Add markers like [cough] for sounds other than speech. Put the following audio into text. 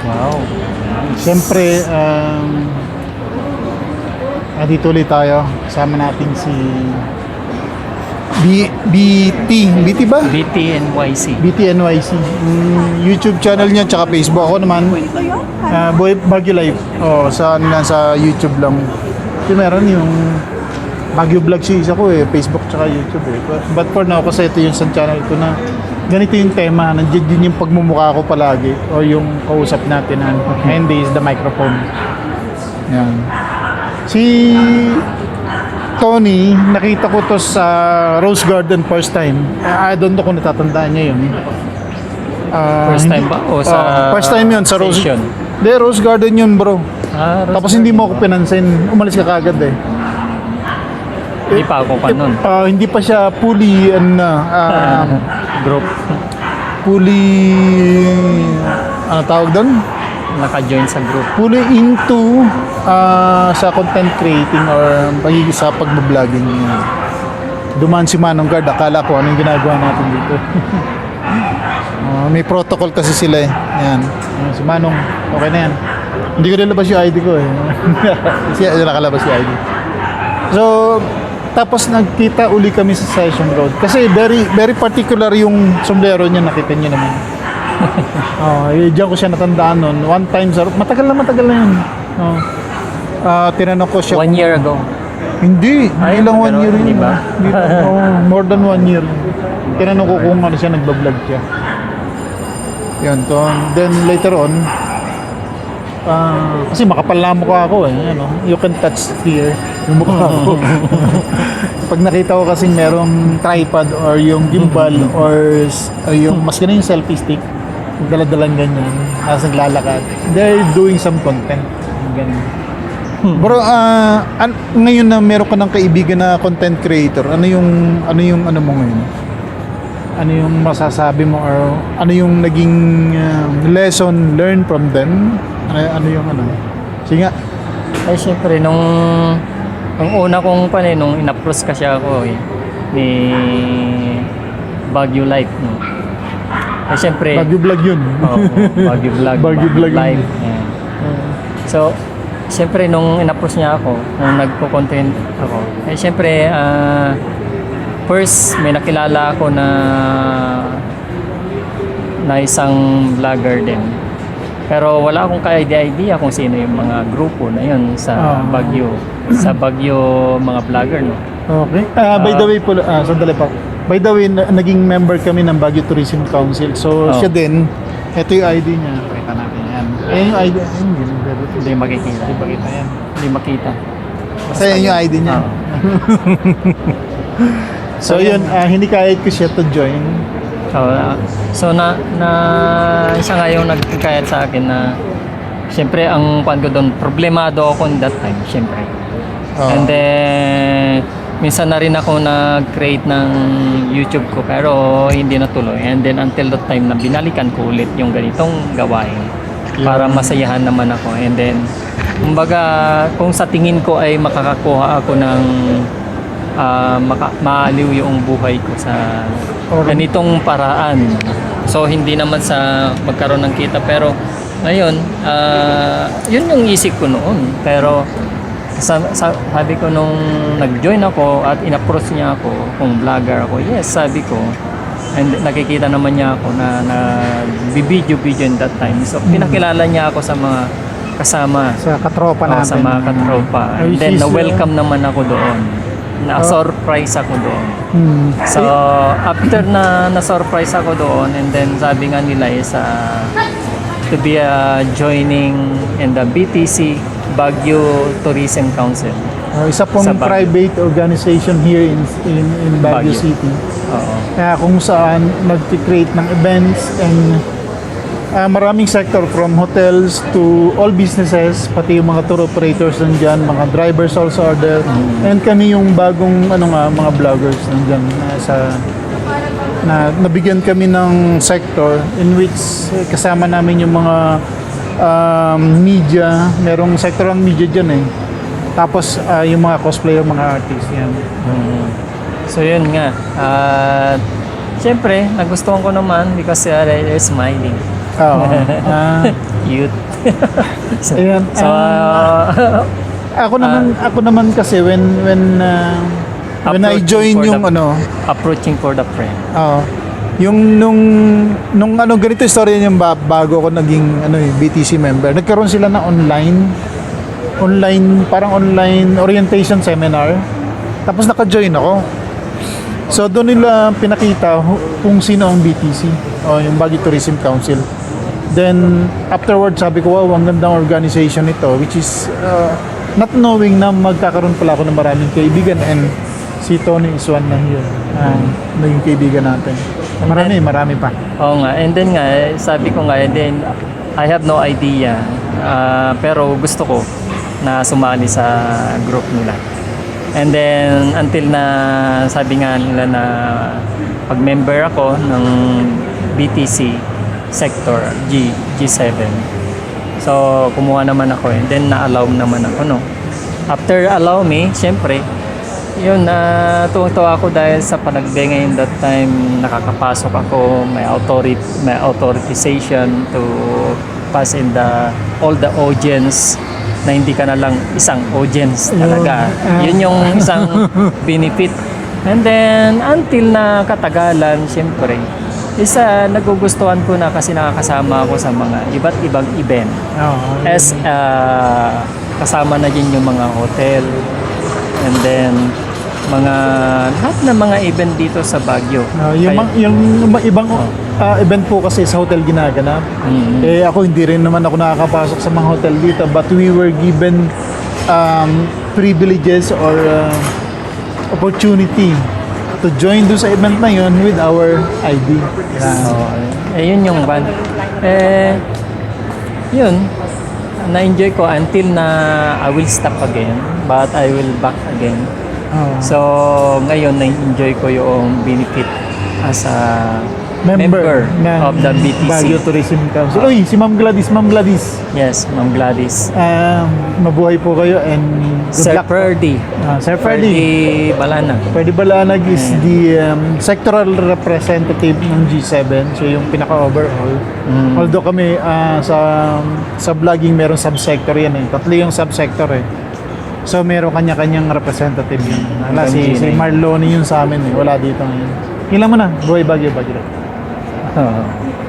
Wow. Siyempre, um, ah, dito ulit tayo. Kasama natin si B, BT. BT ba? BTNYC. BTNYC. Mm, YouTube channel niya tsaka Facebook. Ako naman, uh, Boy Baguio Live. Oh, sa ano lang, sa YouTube lang. Kasi meron yung Baguio Vlog si isa ko eh, Facebook tsaka YouTube eh. But, but for now, kasi ito yung sa channel ko na ganito yung tema, nandiyan din yung pagmumukha ko palagi o yung kausap natin na hindi is the microphone. Yan. Si Tony, nakita ko to sa Rose Garden first time. I don't know kung natatandaan niya yun. Ah, First time ba? O sa Ah, first time yun sa Rose station? Hindi, Rose Garden yun bro. Ah, Tapos hindi mo ako pinansin. Umalis ka kagad eh. Hindi pa ako pa nun. Ah, hindi pa siya fully, ano ah, [laughs] Group. fully, ano tawag doon? Naka-join sa group. Fully into ah, sa content creating or pagiging sa pagbabloging niya. Dumaan si Manong Guard, akala ko anong ginagawa natin dito. [laughs] Ah, may protocol kasi sila eh. Yan. Si Manong, okay na yan. Hindi ko nilabas yung ID ko eh. [laughs] Kasi nakalabas yung ID. So, tapos nagkita uli kami sa Session Road. Kasi very very particular yung sombrero niya, nakita niyo naman. [laughs] Oh, eh, diyan ko siya natandaan noon. One time sa matagal na matagal na yun. Oh. Ah, tinanong ko siya. One year ago. Hindi, Ay, hindi lang one year yun. ba? Hindi lang, [laughs] oh, more than one year. Tinanong ko kung ano siya, nagbablog siya. Yun, to, then later on, ah, kasi makapal na mukha ko eh. Ano, you can touch here yung mukha ko. [laughs] [laughs] Pag nakita ko kasi merong tripod or yung gimbal or, s- or yung mas ganun yung selfie stick, dala-dalang ganyan, tapos naglalakad. They're doing some content. Ganun. Bro, ah, an- ngayon na meron ka ng kaibigan na content creator, ano yung ano yung ano mo ngayon? Ano yung masasabi mo or ano yung naging ah, lesson learned from them? Ano, ano yung ano? Sige nga. Ay, syempre, nung, nung una kong pan eh, nung in-approach kasi ako eh, ni Baguio Life, no? Ay, syempre, Bagyo vlog yun. Oo, Baguio Vlog. [laughs] Baguio Vlog. Live. Ayan. So, siyempre nung in-approach niya ako, nung nagpo-content ako, eh siyempre, ah, first may nakilala ako na na isang vlogger din. Pero wala akong ka-idea kung sino yung mga grupo na yun sa Ah. Baguio. Sa Baguio mga vlogger, no? Okay. Ah, by the Ah. way po, ah, sandali pa. By the way, na- naging member kami ng Baguio Tourism Council. So, Oh. siya din, ito yung ID niya. Pakita natin yan. Ayan yung ID. Ayun, hindi hindi- makikita. Hindi pakita yan. Hindi makita. Basta yan yung ID niya. [laughs] Oo. So, yun, ah, hindi kahit ko siya to join. So, uh, so na, na isa nga yung nagkakayat sa akin na Siyempre, ang pan ko doon, problemado ako in that time, siyempre. Oo. And then, minsan na rin ako nag-create ng YouTube ko, pero hindi natuloy. And then, until that time na binalikan ko ulit yung ganitong gawain para masayahan naman ako. And then, kumbaga, kung sa tingin ko ay makakakuha ako ng ah, maka- maaliw yung buhay ko sa Or- ganitong paraan. So, hindi naman sa magkaroon ng kita, pero ngayon, ah, yun yung isip ko noon. Pero, sa, sa- sabi ko nung nag-join ako at in-approach niya ako kung vlogger ako, yes, sabi ko. And nakikita naman niya ako na nag-video-video in that time. So, pinakilala niya ako sa mga kasama. Sa katropa Oo, natin. sa mga katropa. And then, na-welcome naman ako doon. Na-surprise ako doon. Hmm. So, after na na-surprise ako doon, and then sabi nga nila is uh, to be uh, joining in the BTC Baguio Tourism Council. Oh, isa pong Sa Baguio. private organization here in in, in Baguio, Baguio. City. Oo. Kaya kung saan nag-create ng events and ah, maraming sector from hotels to all businesses, pati yung mga tour operators nandyan, mga drivers also are there. And kami yung bagong ano nga, mga vloggers nandyan na sa na nabigyan kami ng sector in which eh, kasama namin yung mga um, media, merong sector ang media dyan eh. Tapos ah, yung mga cosplayer, mga artists yan. Mm. So, yun nga. At, Siyempre, nagustuhan ko naman because uh, they're smiling. Oo. [laughs] Ah, Cute. [laughs] Ayan, so, [laughs] ako naman ako naman kasi when when uh, when I Approaching join for yung the- ano, approaching for the friend. Oo. yung nung nung ano ganito istorya niyan ba bago ako naging ano eh, BTC member. Nagkaroon sila ng online online parang online orientation seminar. Tapos naka-join ako. So doon nila pinakita hu- kung sino ang BTC o yung Baguio Tourism Council. Then afterward sabi ko wow ang gandang organization ito which is uh, not knowing na magkakaroon pala ako ng maraming kaibigan and si Tony is one na yun. Uh, naging kaibigan natin. Marami, marami pa. Oo nga. And then nga, eh, sabi ko nga, and then, I have no idea. Ah, pero gusto ko na sumali sa group nila. And then, until na sabi nga nila na pag-member ako ng BTC sector G, G7. So, kumuha naman ako and then na-allow naman ako, no. After allow me, syempre, yun, na tuwang-tuwa ako dahil sa panagbe ngayon that time nakakapasok ako, may authority, may authorization to pass in the all the audience na hindi ka na lang isang audience talaga. Yun yung isang [laughs] benefit. And then, until na katagalan, syempre, isa nagugustuhan ko na kasi nakakasama ako sa mga iba't ibang event Oo. as uh, kasama na din yung mga hotel and then mga lahat ng mga event dito sa Baguio. Ah, yung, Kaya- yung, mga ibang ah, event po kasi sa hotel ginaganap. Mhm. Eh ako hindi rin naman ako nakakapasok sa mga hotel dito but we were given um, privileges or uh, opportunity to join do sa event na yun with our ID. Yeah. Oo. eh, yun yung ban. Eh, yun. Na-enjoy ko until na I will stop again. But I will back again. Oo. So, ngayon, na-enjoy ko yung benefit as a member, member, ng of the BTC. Baguio Tourism Council. Uy, si Ma'am Gladys, Ma'am Gladys. Yes, Ma'am Gladys. Um, mabuhay po kayo and good Sir luck. Ferdy. Ah, Sir Ferdy. Ferdy Balana. Pwede Balanag is the um, sectoral representative ng G7. So yung pinaka-overall. Mm. Although kami ah, sa sa vlogging meron subsector yan eh. Tatlo yung subsector eh. So meron kanya-kanyang representative yun. Wala si, si Marloni yun sa amin eh. Wala dito ngayon. Ilan mo na? Buhay Bagyo Bagyo. Oo.